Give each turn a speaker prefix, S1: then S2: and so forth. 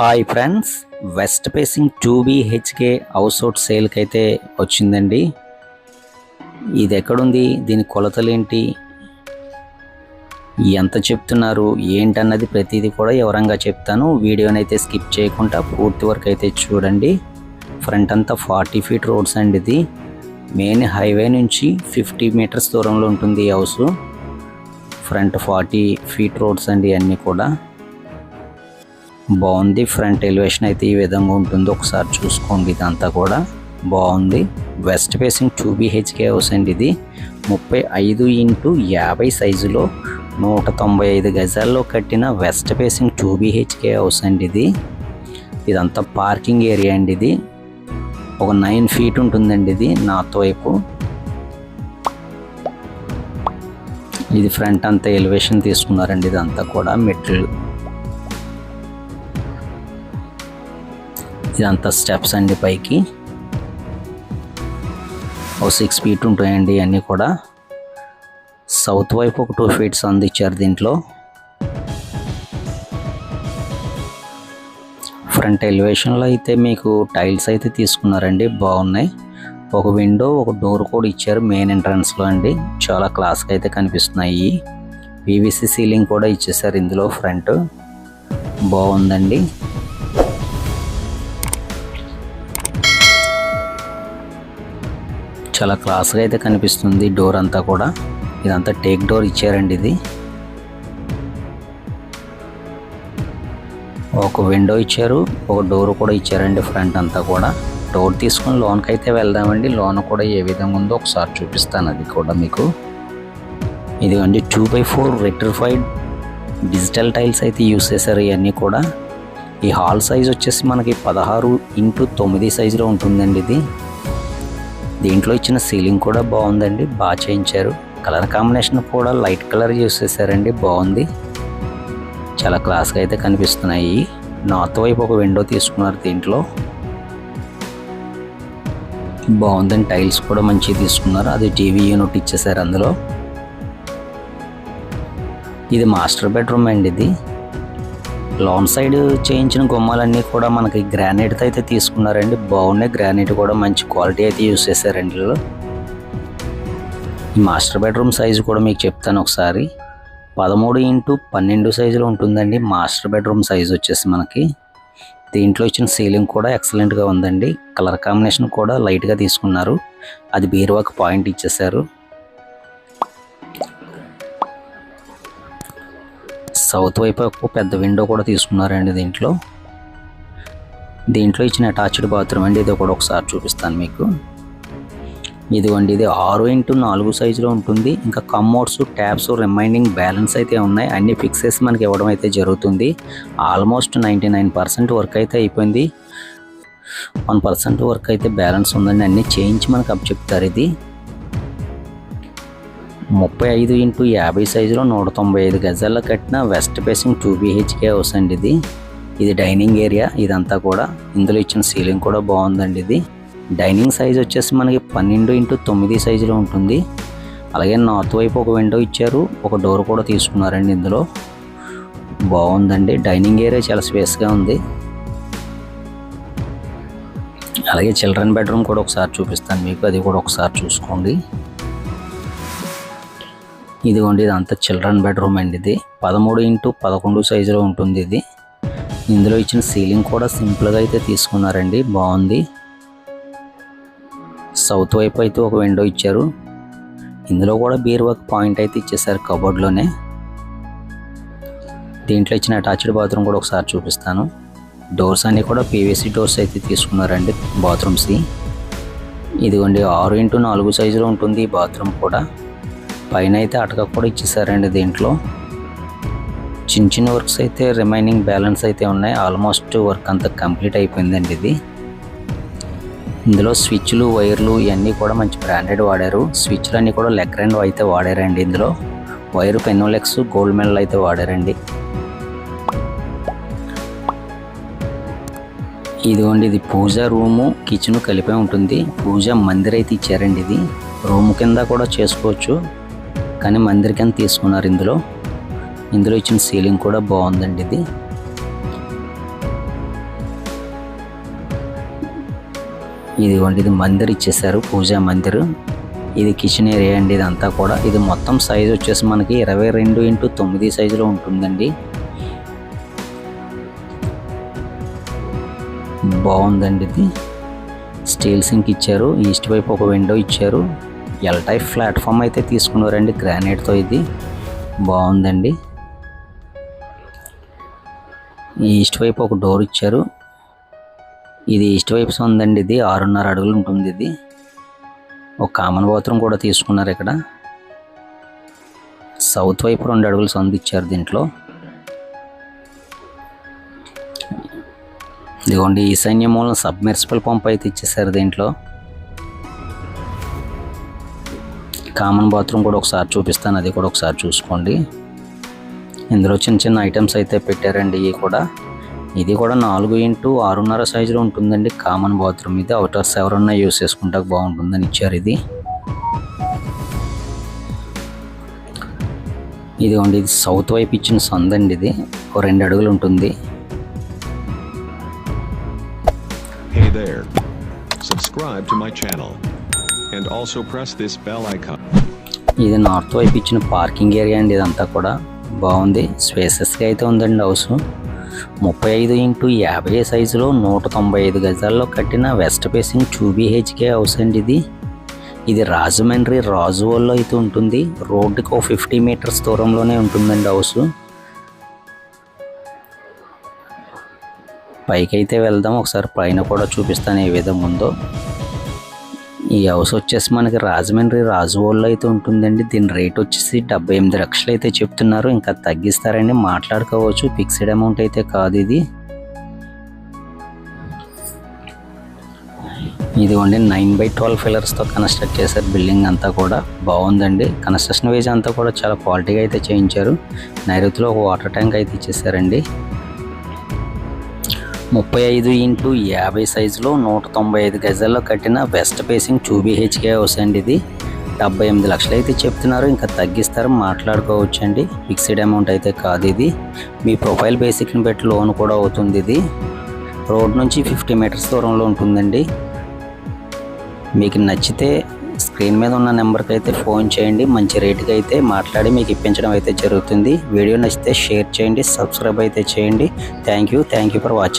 S1: Hi friends west facing two BHK house out సేల్కి అయితే వచ్చిందండి. ఇది ఎక్కడుంది? దీని కొలతలు ఏంటి ఎంత చెప్తున్నారు? ఏంటన్నది ప్రతిదీ కూడా వివరంగా చెప్తాను. వీడియోని అయితే స్కిప్ చేయకుండా పూర్తి వరకు అయితే చూడండి. ఫ్రంట్ అంతా ఫార్టీ ఫీట్ రోడ్స్ అండి ఇది. మెయిన్ హైవే నుంచి ఫిఫ్టీ మీటర్స్ దూరంలో ఉంటుంది ఈ house. Front forty feet roads అండి అన్నీ కూడా. బాగుంది. ఫ్రంట్ ఎలివేషన్ అయితే ఈ విధంగా ఉంటుంది ఒకసారి చూసుకోండి. ఇదంతా కూడా బాగుంది. వెస్ట్ ఫేసింగ్ టూబిహెచ్కే హౌస్ అండి ఇది. ముప్పై ఐదు ఇంటూ యాభై సైజులో నూట తొంభై ఐదు గజాల్లో కట్టిన వెస్ట్ ఫేసింగ్ టూబిహెచ్కే హౌస్ అండి ఇది. ఇదంతా పార్కింగ్ ఏరియా అండి ఇది. ఒక నైన్ ఫీట్ ఉంటుందండి ఇది నార్త్ వైపు ఇది ఫ్రంట్ అంతా ఎలివేషన్ తీసుకున్నారండి. ఇదంతా కూడా మెటీరియల్. ఇదంతా స్టెప్స్ అండి పైకి. ఓ సిక్స్ ఫీట్ ఉంటాయండి అన్నీ కూడా. సౌత్ వైపు ఒక టూ ఫీట్స్ అందించారు దీంట్లో. ఫ్రంట్ ఎలివేషన్లో అయితే మీకు టైల్స్ అయితే తీసుకున్నారండి బాగున్నాయి. ఒక విండో ఒక డోర్ కూడా ఇచ్చారు మెయిన్ ఎంట్రన్స్లో అండి. చాలా క్లాస్గా అయితే కనిపిస్తున్నాయి పీవీసీ సీలింగ్ కూడా ఇచ్చేసారు ఇందులో ఫ్రంట్ బాగుందండి. చాలా క్లాస్గా అయితే కనిపిస్తుంది డోర్ అంతా కూడా. ఇదంతా టేక్ డోర్ ఇచ్చారండి ఇది. ఒక విండో ఇచ్చారు ఒక డోర్ కూడా ఇచ్చారండి ఫ్రంట్ అంతా కూడా. డోర్ తీసుకుని లోన్కి అయితే వెళ్దామండి. లోన్ కూడా ఏ విధంగా ఉందో ఒకసారి చూపిస్తాను అది కూడా మీకు. ఇదిగోండి two by four vitrified digital tiles అయితే యూస్ చేశారు ఇవన్నీ కూడా. ఈ హాల్ సైజ్ వచ్చేసి మనకి పదహారు ఇంటూ తొమ్మిది సైజులో ఉంటుందండి ఇది. దీంట్లో ఇచ్చిన సీలింగ్ కూడా బాగుందండి. బాగా చేయించారు. కలర్ కాంబినేషన్ కూడా లైట్ కలర్ యూస్ చేశారండి. బాగుంది. చాలా క్లాస్గా అయితే కనిపిస్తున్నాయి. నార్త్ వైపు ఒక విండో తీసుకున్నారు దీంట్లో. బాగుందండి టైల్స్ కూడా మంచిగా తీసుకున్నారు. అది టీవీ యూనిట్ ఇచ్చేసారు అందులో. ఇది మాస్టర్ బెడ్రూమ్ అండి ఇది. లోన్ సైడ్ చేయించిన గుమ్మాలన్నీ కూడా మనకి గ్రానైట్తో అయితే తీసుకున్నారండి. బాగున్నాయి. గ్రానైట్ కూడా మంచి క్వాలిటీ అయితే యూస్ చేశారండి ఈ మాస్టర్ బెడ్రూమ్ సైజు కూడా మీకు చెప్తాను ఒకసారి. పదమూడు ఇంటూ పన్నెండు సైజులో ఉంటుందండి మాస్టర్ బెడ్రూమ్ సైజు వచ్చేసి మనకి. దీంట్లో ఇచ్చిన సీలింగ్ కూడా ఎక్సలెంట్గా ఉందండి. కలర్ కాంబినేషన్ కూడా లైట్గా తీసుకున్నారు. అది బీరువాకి పాయింట్ ఇచ్చేసారు సౌత్ వైపు ఒక పెద్ద విండో కూడా తీసుకున్నారండి దీంట్లో. దీంట్లో ఇచ్చిన అటాచ్డ్ బాత్రూమ్ అండి ఇది కూడా ఒకసారి చూపిస్తాను మీకు. ఇదిగోండి ఇది ఆరు ఇంటూ నాలుగు సైజులో ఉంటుంది. ఇంకా కమ్మోడ్స్ ట్యాబ్స్ రిమైండింగ్ బ్యాలెన్స్ అయితే ఉన్నాయి. అన్ని ఫిక్స్ చేసి మనకి ఇవ్వడం అయితే జరుగుతుంది. Almost ninety nine percent work అయితే అయిపోయింది. వన్ పర్సెంట్ వర్క్ అయితే బ్యాలెన్స్ ఉందండి. అన్నీ చేయించి మనకు అప్ చెప్తారు ఇది. ముప్పై ఐదు ఇంటూ యాభై సైజులో నూట తొంభై ఐదు గజాల్లో కట్టిన west facing two BHK house అండి ఇది. ఇది డైనింగ్ ఏరియా ఇదంతా కూడా. ఇందులో ఇచ్చిన సీలింగ్ కూడా బాగుందండి ఇది. డైనింగ్ సైజ్ వచ్చేసి మనకి పన్నెండు ఇంటూ తొమ్మిది సైజులో ఉంటుంది. అలాగే నార్త్ వైపు ఒక విండో ఇచ్చారు. ఒక డోర్ కూడా తీసుకున్నారండి ఇందులో. బాగుందండి. డైనింగ్ ఏరియా చాలా స్పేస్గా ఉంది. అలాగే చిల్డ్రన్ బెడ్రూమ్ కూడా ఒకసారి చూపిస్తాను మీకు. అది కూడా ఒకసారి చూసుకోండి. ఇదిగోండి ఇదంతా చిల్డ్రన్ బెడ్రూమ్ అండి ఇది. పదమూడు ఇంటూ పదకొండు సైజులో ఉంటుంది ఇది. ఇందులో ఇచ్చిన సీలింగ్ కూడా సింపుల్గా అయితే తీసుకున్నారండి. బాగుంది. సౌత్ వైపు అయితే ఒక విండో ఇచ్చారు. ఇందులో కూడా బీరువాక్ పాయింట్ అయితే ఇచ్చేసారు కబోర్డ్లోనే. దీంట్లో ఇచ్చిన అటాచ్డ్ బాత్రూమ్ కూడా ఒకసారి చూపిస్తాను. డోర్స్ అన్నీ కూడా పీవీసీ డోర్స్ అయితే తీసుకున్నారండి బాత్రూమ్స్కి ఇదిగోండి ఆరు ఇంటూ నాలుగు సైజులో ఉంటుంది ఈ బాత్రూమ్ కూడా. పైన అయితే అటక కూడా ఇచ్చేసారండి దీంట్లో. చిన్న చిన్న వర్క్స్ అయితే రిమైనింగ్ బ్యాలెన్స్ అయితే ఉన్నాయి. ఆల్మోస్ట్ వర్క్ అంతా కంప్లీట్ అయిపోయిందండి ఇది. ఇందులో స్విచ్లు వైర్లు ఇవన్నీ కూడా మంచి బ్రాండెడ్ వాడారు. స్విచ్లు అన్నీ కూడా లెగ్ రెండు అయితే వాడారండి ఇందులో. వైర్ పెన్నోలెక్స్ గోల్డ్ మెడల్ అయితే వాడారండి. ఇదిగోండి ఇది పూజ రూము కిచెన్ కలిపే ఉంటుంది. పూజ మందిర్ అయితే ఇచ్చారండి ఇది. రూమ్ కింద కూడా చేసుకోవచ్చు. కానీ మందిరికి అని తీసుకున్నారు ఇందులో. ఇందులో ఇచ్చిన సీలింగ్ కూడా బాగుందండి ఇది. ఇదిగోండి ఇది మందిర్ ఇచ్చేసారు పూజా మందిర్. ఇది కిచెన్ ఏరియా అండి ఇదంతా కూడా. ఇది మొత్తం సైజు వచ్చేసి మనకి ఇరవై రెండు ఇంటూ తొమ్మిది సైజులో ఉంటుందండి. బాగుందండి ఇది. స్టీల్ సింక్ ఇచ్చారు ఈస్ట్ వైపు ఒక విండో ఇచ్చారు. ఎల్ టైప్ ప్లాట్ఫామ్ అయితే తీసుకున్నారండి. గ్రానైట్తో ఇది. బాగుందండి. ఈస్ట్ వైపు ఒక డోర్ ఇచ్చారు. ఇది ఈస్ట్ వైపు ఉందండి ఇది. ఆరున్నర అడుగులు ఉంటుంది ఇది. ఒక కామన్ బాత్రూమ్ కూడా తీసుకున్నారు ఇక్కడ. సౌత్ వైపు రెండు అడుగులు సందు ఇచ్చారు దీంట్లో. ఇదిగోండి ఈశాన్య మూలం సబ్మెర్సిబుల్ పంప్ అయితే ఇచ్చేసారు దీంట్లో. కామన్ బాత్రూమ్ కూడా ఒకసారి చూపిస్తాను అది కూడా ఒకసారి చూసుకోండి. ఇందులో చిన్న చిన్న ఐటమ్స్ అయితే పెట్టారండి ఇవి కూడా. ఇది కూడా నాలుగు ఇంటూ ఆరున్నర సైజులో ఉంటుందండి కామన్ బాత్రూమ్ ఇది అవుటర్స్ ఎవరన్నా యూస్ చేసుకుంటా బాగుంటుందని ఇచ్చారు ఇది. ఇదిగోండి ఇది సౌత్ వైపు ఇచ్చిన సందండి ఇది. ఒక రెండు అడుగులు ఉంటుంది.
S2: Hey there. Subscribe to my channel. And also press this bell icon
S1: ఇది నార్త్ వైపు ఇచ్చిన పార్కింగ్ ఏరియా అండి ఇదంతా కూడా. బాగుంది. స్పేసెస్గా అయితే ఉందండి హౌస్ ముప్పై ఐదు ఇంటూ యాభై సైజులో నూట తొంభై ఐదు గజాల్లో కట్టిన వెస్ట్ ఫేసింగ్ చూబీహెచ్కే హౌస్ అండి ఇది. ఇది రాజమండ్రి రాజువల్లో అయితే ఉంటుంది. రోడ్డుకి ఓ ఫిఫ్టీ మీటర్స్ దూరంలోనే ఉంటుందండి హౌస్ పైకి అయితే వెళ్దాం. ఒకసారి పైన కూడా చూపిస్తాను ఏ విధంగా ఉందో. ఈ హౌస్ వచ్చేసి మనకి రాజమండ్రి రాజువోళ్ళు అయితే ఉంటుందండి. దీని రేట్ వచ్చేసి డెబ్బై ఎనిమిది లక్షలు అయితే చెప్తున్నారు. ఇంకా తగ్గిస్తారండి మాట్లాడుకోవచ్చు. ఫిక్స్డ్ అమౌంట్ అయితే కాదు ఇది. ఇదిగోండి నైన్ బై ట్వెల్వ్ ఫిలర్స్తో కన్స్ట్రక్ట్ చేశారు బిల్డింగ్ అంతా కూడా. బాగుందండి. కన్స్ట్రక్షన్ వేజ్ అంతా కూడా చాలా క్వాలిటీగా అయితే చేయించారు. నైరుతిలో ఒక వాటర్ ట్యాంక్ అయితే ఇచ్చేసారండి. ముప్పై ఐదు ఇంటూ యాభై సైజులో నూట తొంభై ఐదు గజాల్లో కట్టిన west facing two BHK house అండి ఇది. డెబ్బై ఎనిమిది లక్షలు అయితే చెప్తున్నారు ఇంకా తగ్గిస్తారు మాట్లాడుకోవచ్చు అండి ఫిక్స్డ్ అమౌంట్ అయితే కాదు ఇది. మీ ప్రొఫైల్ బేసిక్ని బట్టి లోన్ కూడా అవుతుంది ఇది. రోడ్ నుంచి ఫిఫ్టీ మీటర్స్ దూరంలో ఉంటుందండి. మీకు నచ్చితే స్క్రీన్ మీద ఉన్న నెంబర్కి అయితే ఫోన్ చేయండి మంచి రేటుకి అయితే మాట్లాడి మీకు ఇప్పించడం అయితే జరుగుతుంది. వీడియో నచ్చితే షేర్ చేయండి సబ్స్క్రైబ్ అయితే చేయండి. Thank you thank you for watching.